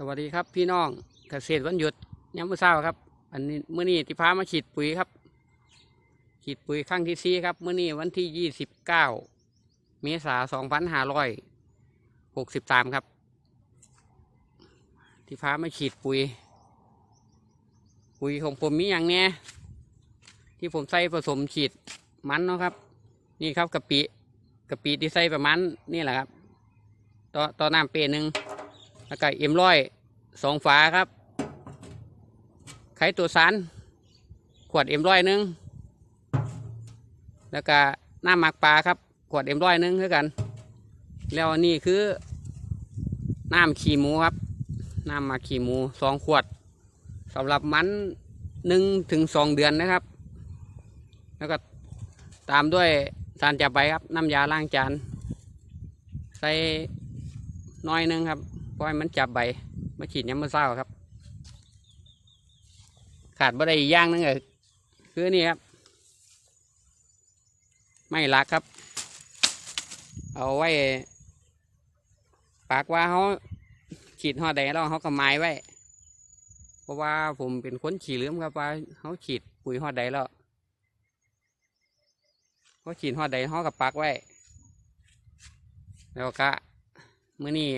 สวัสดีครับพี่น้องเกษตรวันหยุดย้ำมื้อเช้าครับ อันนี้มื้อนี้ที่พามาฉีดปุ๋ยครับฉีดปุ๋ยครั้งที่สี่ครับเมื้อนี้วันที่ยี่สิบเก้าเมษาสองพันห้าร้อยหกสิบสามครับ ที่พามาฉีดปุ๋ย ปุ๋ยของผมมีอย่างเนี้ยที่ผมใส่ผสมฉีดมันเนาะครับ นี่ครับกะปิกะปิที่ใส่ประมาณนี่แหละครับต่อต่อน้ำเปรหนึ่ง แล้วก็เอ็มร้อยสองฝาครับ ไขตัวสาร ขวดเอ็มร้อยหนึ่งแล้วก็น้ำหมักปลาครับ ขวดเอ็มร้อยหนึ่งเท่ากัน แล้วนี่คือน้ำขี้หมูครับ น้ำหมักขี้หมูสองขวดสำหรับมันหนึ่งถึงสองเดือนนะครับ แล้วก็ตามด้วยสารจับใบครับ น้ำยาล้างจาน ใส่น้อยหนึงครับ ปล่อยมันจับใบ มาฉีดยามมื้อเช้าครับ ขาดบ่ได้อีกอย่างหนึงก็คือนี่ครับ ไม่รักครับ เอาไว้ ปากว่าเขาฉีดหอดใดแล้วเขาก็ไม้ไว้ เพราะว่าผมเป็นคนขี่ลืมครับว่าเขาฉีดปุ๋ยหอดใดแล้วเขาฉีดหอดใดเขาก็ปักไว้ แล้วก็ มื่อนี้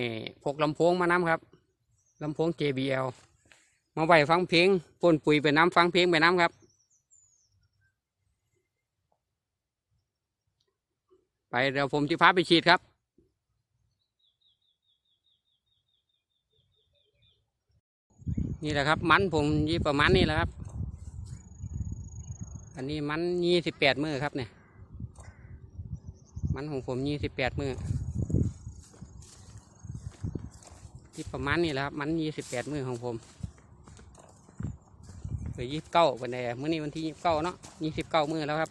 พกลำโพงมาน้ำครับลำโพง JBL มาไว้ฟังเพลงปนปุ๋ยไปน้ำฟังเพลงไปน้ำครับ ไปเดี๋ยวผมจะพาไปฉีดครับนี่แหละครับ มันผมยี่ประมาณนี้แหละครับ อันนี้มันยี่สิบแปดมือครับเนี่ย มันของผมยี่สิบแปดมือ ที่ประมาณนี้แหละครับ มันยี่สิบแปดมือของผมเือยี่สิบเก้าวันใดเมื่อนี้วันที่ยี่สิบเก้าเนาะยี่สิบเก้ามือแล้วครับ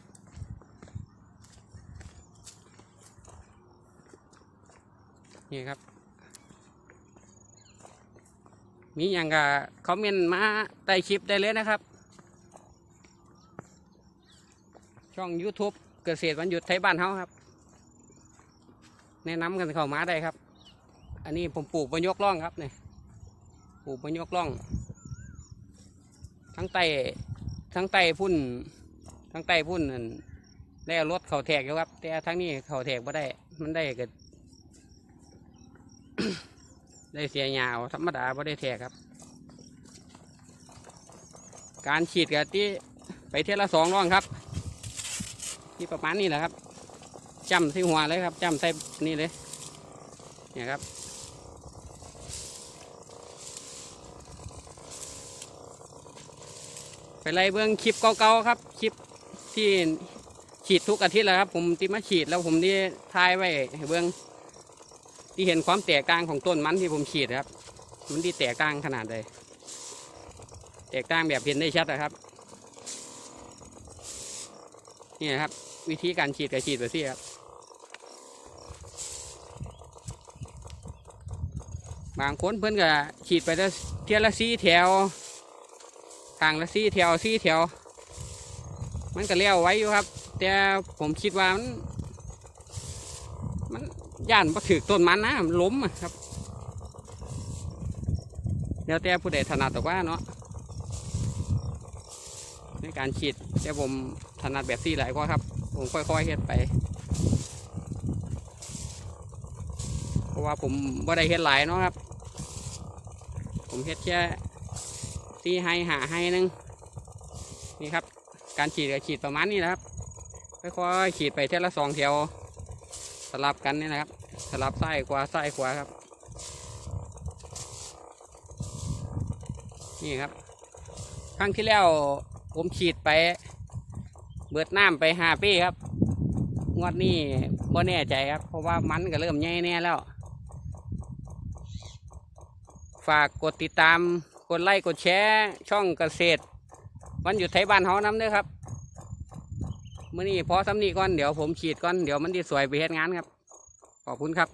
นี่ครับ มีอย่างกับคอมเมนต์มาใต้คลิปได้เลยนะครับ ช่อง YouTube เกษตรวันหยุดไทยบ้านเฮาครับ แนะนำกันเข้ามาได้ครับ อันนี้ผมปลูกบนยกล่องครับเนี่ยปลูกบนยกล่อง ทั้งไตทั้งไตพุ่น ทั้งไตพุ่นนั่นได้เอารถเขาแทกอยู่ครับ แต่ทั้งนี้เข่าแทกไม่ได้ มันได้เกิดได้เสียยาวธรรมดาไม่ได้แทกครับ การฉีดกับที่ไปเทละสองร่องครับ ที่ประมาณนี้แหละครับจำที่หัวเลยครับจำใส่นี่เลย เนี่ยครับ ไปไล่เบื้องคลิปเก่าๆครับ คลิปที่ฉีดทุกอาทิตย์แล้วครับ ผมที่มาฉีดแล้วผมที่ทายไว้เบื้องที่เห็นความแตกต่างของต้นมันที่ผมฉีดครับ มันที่แตกต่างขนาดใดแตกต่างแบบเห็นได้ชัดนะครับนี่นะครับ วิธีการฉีดกับฉีดแบบนี้ครับ บางคนเพิ่อนก็ฉีดไปแล้วเทียละสี่แถวทางละสี่แถวสี่แถว มันก็เลี้ยวไว้อยู่ครับ แต่ผมคิดว่ามันมันย่านมาถือต้นมันนะมันล้มอะครับแล้วแต่ผู้ใดถนัดแต่ว่าเนาะในการฉีดแต่ผมถนัดแบบสี่หลายกว่าครับ ผมค่อยๆเฮ็ดไป เพราะว่าผมบ่ได้เฮ็ดหลายเนาะครับ ผมเฮ็ดแค่ที่ให้หาให้นึงนี่ครับ การฉีดกับฉีดประมาณนี้นะครับค่อยๆขีดไปเท่าละสองแถวสลับกันนี่นะครับ สลับซ้ายขวาซ้ายขวาครับ นี่ครับ ครั้งที่แล้วผมฉีดไปเบิดน้ำไปหาปีครับงวดนี้บ่แน่ใจครับ เพราะว่ามันก็เริ่มใหญ่แน่แล้ว ฝากกดติดตาม กดไลค์ กดแชร์ ช่องเกษตร วันหยุดไทยบ้านเฮาน้ำด้วยครับมื่อนี้พอสำนีก่อน เดี๋ยวผมฉีดก่อน เดี๋ยวมันจะสวยไปเฮ็ดงานครับ ขอบคุณครับ